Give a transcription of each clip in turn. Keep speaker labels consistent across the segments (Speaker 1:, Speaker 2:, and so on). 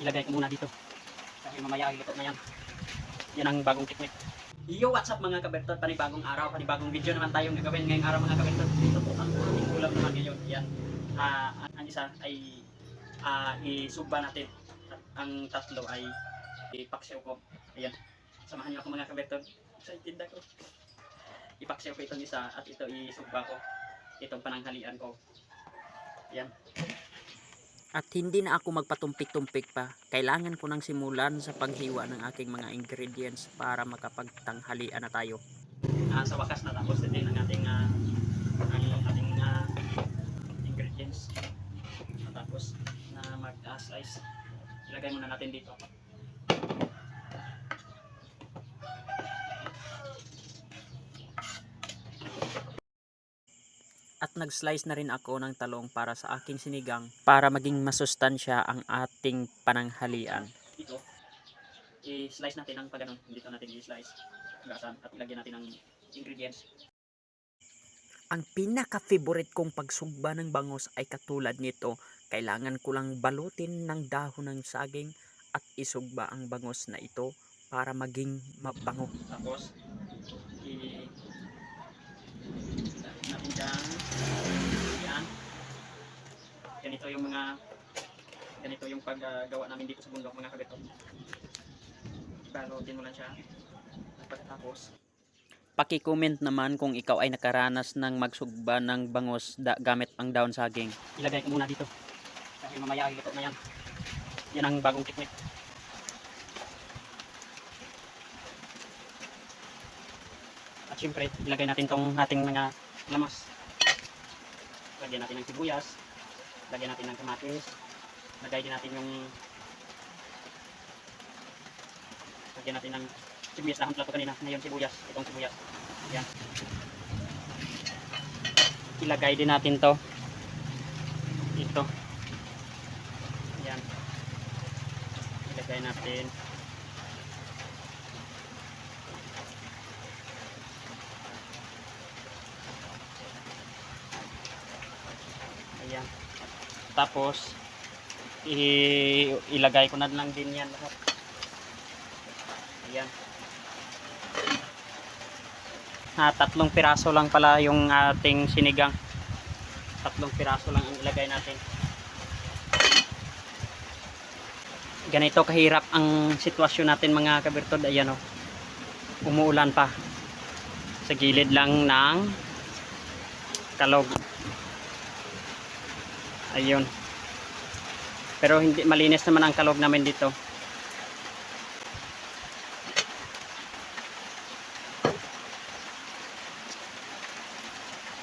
Speaker 1: ilagay ko muna dito. Kasi mamaya ay luto na yan. Yan ang bagong technique. Yo, what's up mga kabertod? Panibagong araw, panibagong video naman tayong gagawin ngayong araw mga kabertod. Ito po ang ating ulam naman ngayon. Yan. Ah, ang, isa ay ah, isugba natin. At ang tatlo ay ipaksiw ko. Ayan. Samahan niyo ako mga kabertod. Excited ako. Ipaksiw ko itong isa at ito isugba ko. Itong pananghalian ko. Yan.
Speaker 2: At hindi na ako magpatumpik-tumpik pa. Kailangan ko nang simulan sa paghiwa ng aking mga ingredients para makapagtanghalian na tayo.
Speaker 1: Ah, sa wakas na din ang ating ah, ang ating ah, ingredients. Natapos na mag-slice. Ilagay muna natin dito.
Speaker 2: At nag-slice na rin ako ng talong para sa aking sinigang para maging masustansya ang ating pananghalian.
Speaker 1: Dito. I-slice natin ang pagano. Dito natin i-slice. Gasan at ilagyan natin ang ingredients.
Speaker 2: Ang pinaka-favorite kong pagsugba ng bangos ay katulad nito. Kailangan ko lang balutin ng dahon ng saging at isugba ang bangos na ito para maging mabango.
Speaker 1: Tapos i natin dyan. Yan. Ganito yung mga ganito yung paggawa namin dito sa bundok mga kabito. Balutin mo lang siya. Pagkatapos,
Speaker 2: Paki-comment naman kung ikaw ay nakaranas ng magsugba ng bangos da- gamit ang dahon saging.
Speaker 1: ilagay ko muna dito. Kasi mamaya ay luto na yan. Yan ang bagong technique. At syempre, ilagay natin tong ating mga lamas. Lagyan natin ng sibuyas. Lagyan natin ng kamatis. Lagay din natin yung lagyan natin ng sibuyas na hampla ko kanina. Ngayon sibuyas. Itong sibuyas. Yan. Ilagay din natin to ito yan ilagay natin ayan tapos ilagay ko na lang din yan lahat. Ayan. Ah, tatlong piraso lang pala yung ating sinigang. Tatlong piraso lang ang ilagay natin. Ganito kahirap ang sitwasyon natin mga kabirtod ayan o umuulan pa. Sa gilid lang ng kalog ayun pero hindi malinis naman ang kalog namin dito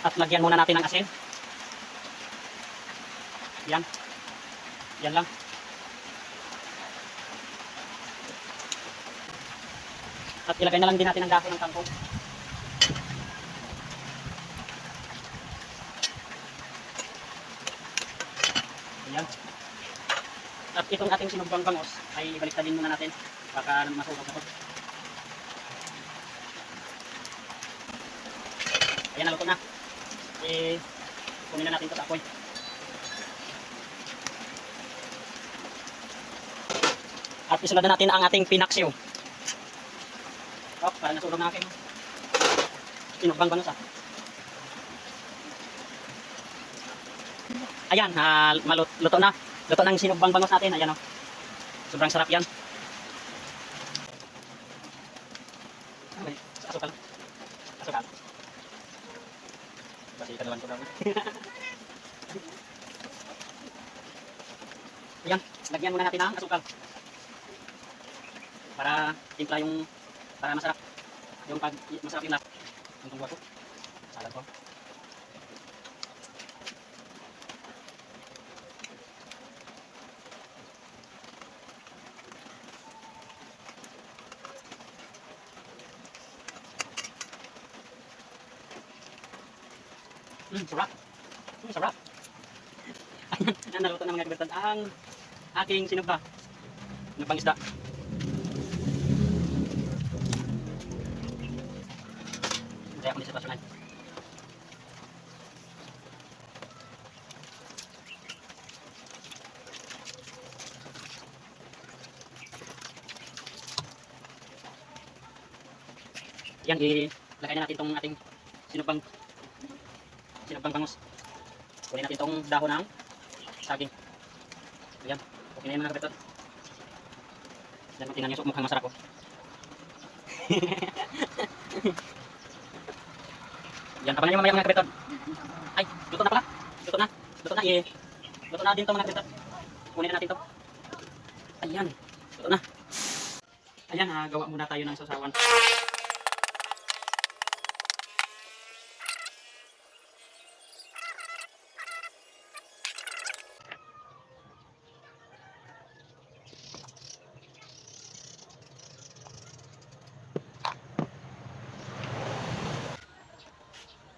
Speaker 1: at lagyan muna natin ng asin yan. Yan lang. At ilagay na lang din natin ang dako ng kangkong. Ayan. At itong ating sinugbang bangos ay baliktadin muna natin. Baka masunog ako. Ayan, naluto na. Eh, kunin na natin ito sa apoy. At isunod na natin ang ating pinaksiw. Oh, parang nasunog na aking sinugbang bangos ah. Ayan, ah, malut luto na. Luto ng sinugbang bangos natin. Ayan oh. Sobrang sarap yan. Asukal. Asukal. Kasi kadawan ko daw. Ayan, lagyan muna natin ng asukal para timpla yung para masarap yung pag masarap yung lap yung tungguan ko salad ko Mmm, sarap. Mmm, sarap. Ayan, na naluto ng mga kabertan ang aking sinugba na pangisda. Kaya ako sa. Yan, ilagay na natin itong ating sinubang sinubang bangus. Kunin natin itong dahon ng saging. Ayan, okay na yan mga kapitan. Yan, tingnan nyo, so, mukhang masarap oh. Yan, abangan nyo mamaya mga kapitan. Ay, luto na pala. Luto na. Luto na, eh. Luto na din to mga kapitan. Kunin na natin to. Ayan, luto na. Ayan, ah, gawa muna tayo ng sasawan.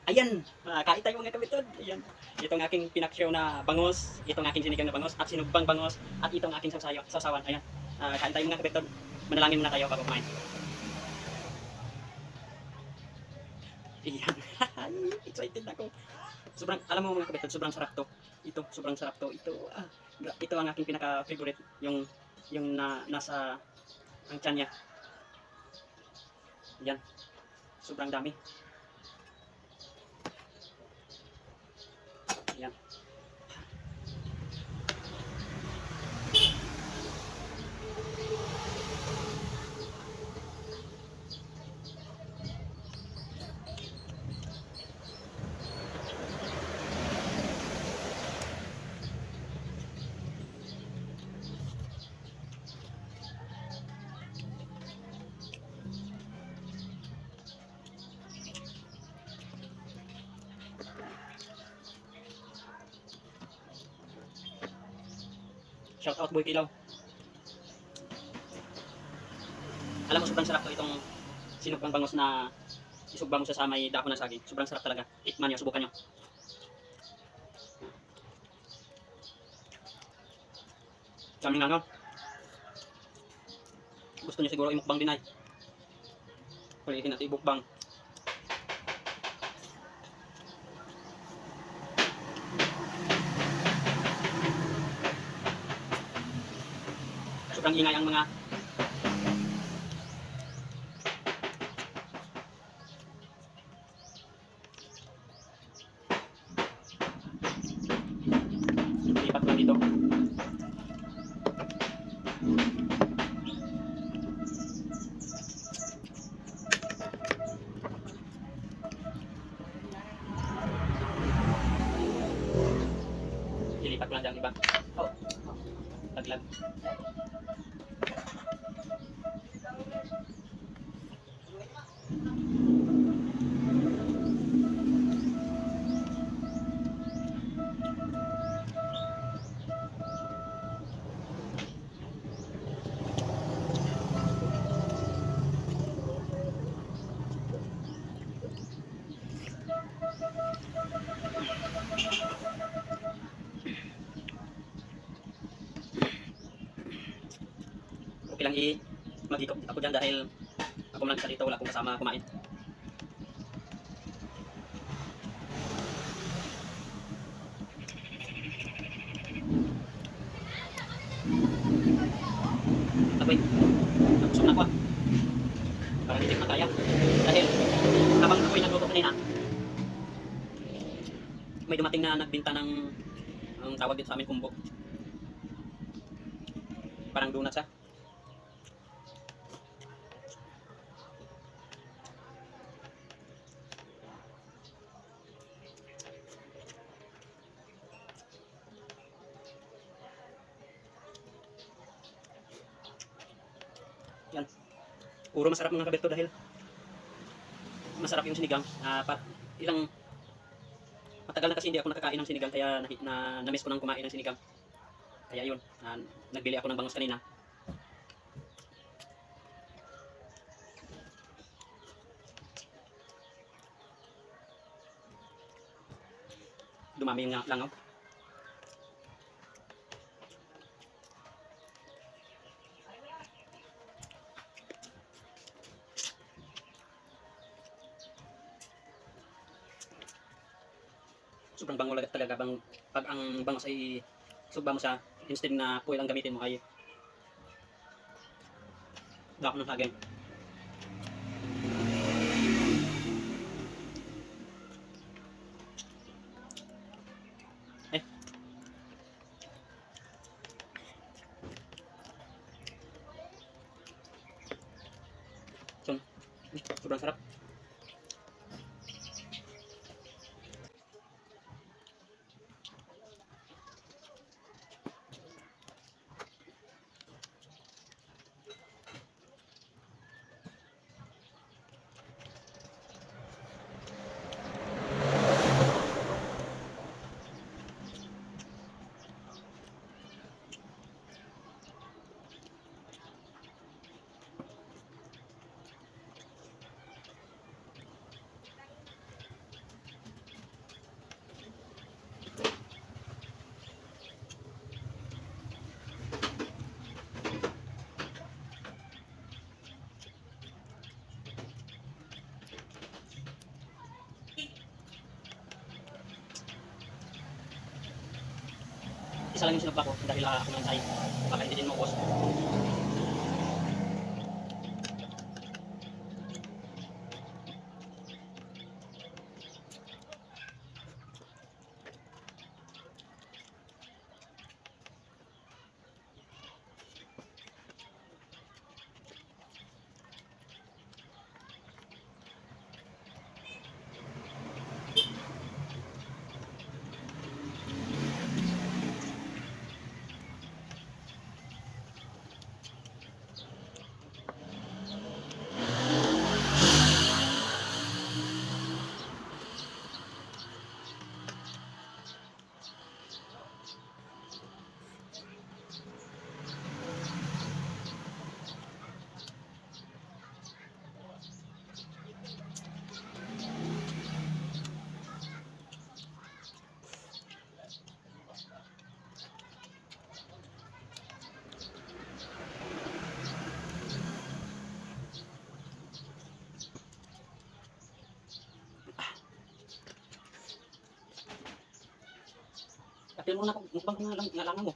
Speaker 1: Ayan, uh, kain tayo mga kabitod. Ayan. Itong aking pinaksyaw na bangos, itong aking sinigang na bangos, at sinugbang bangos, at itong aking sasayo, sasawan. Ayan. Ah, kain tayo mga kabitod. Manalangin muna tayo bago kumain. Ayan. Excited ako. Sobrang, alam mo mga kabitod, sobrang sarap to. Ito, sobrang sarap to. Ito, ah, ito ang aking pinaka-favorite. Yung, yung na, nasa, ang tiyan niya. Ayan. Sobrang dami. Ayan. Shout out Boy Kilaw. Alam mo, sobrang sarap to itong sinugbang bangos na isugbang mo sa may dahon ng saging. Sobrang sarap talaga. Tikman nyo, subukan nyo. Kami nga no. Gusto nyo siguro imukbang din ay. Ulitin natin ibukbang. Sobrang ingay ang mga lipat lang dito. Ilipat ko lang dyan iba. Oh. Laglag. okay lang i mag-ikot ako dyan dahil ako lang isa dito, wala akong kasama kumain. Abay, nabusog na ako ah. Parang hindi na kaya. Dahil habang ako'y nagluto kanina, may dumating na nagbinta ng ang tawag dito sa amin kumbo. Parang donuts ah. Puro masarap mga kabirto dahil masarap yung sinigang. Ah, pa, ilang matagal na kasi hindi ako nakakain ng sinigang kaya na, na na-miss ko nang kumain ng sinigang. Kaya yun, ah, nagbili ako ng bangus kanina. Dumami yung nga- langaw. Ang bangos ay sugba mo siya instead na foil ang gamitin mo ay dako ng saging Sobrang sarap. Isa lang yung sinubla ko dahil ako ng sayo. Baka hindi din maubos. Kapil mo na kung nga lang mo.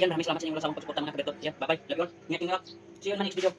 Speaker 1: Ayan, maraming salamat sa inyong walang sawang pagsuporta mga kabetot. Yan, bye-bye. Love you all. Ingat, ingat. See you in the next video.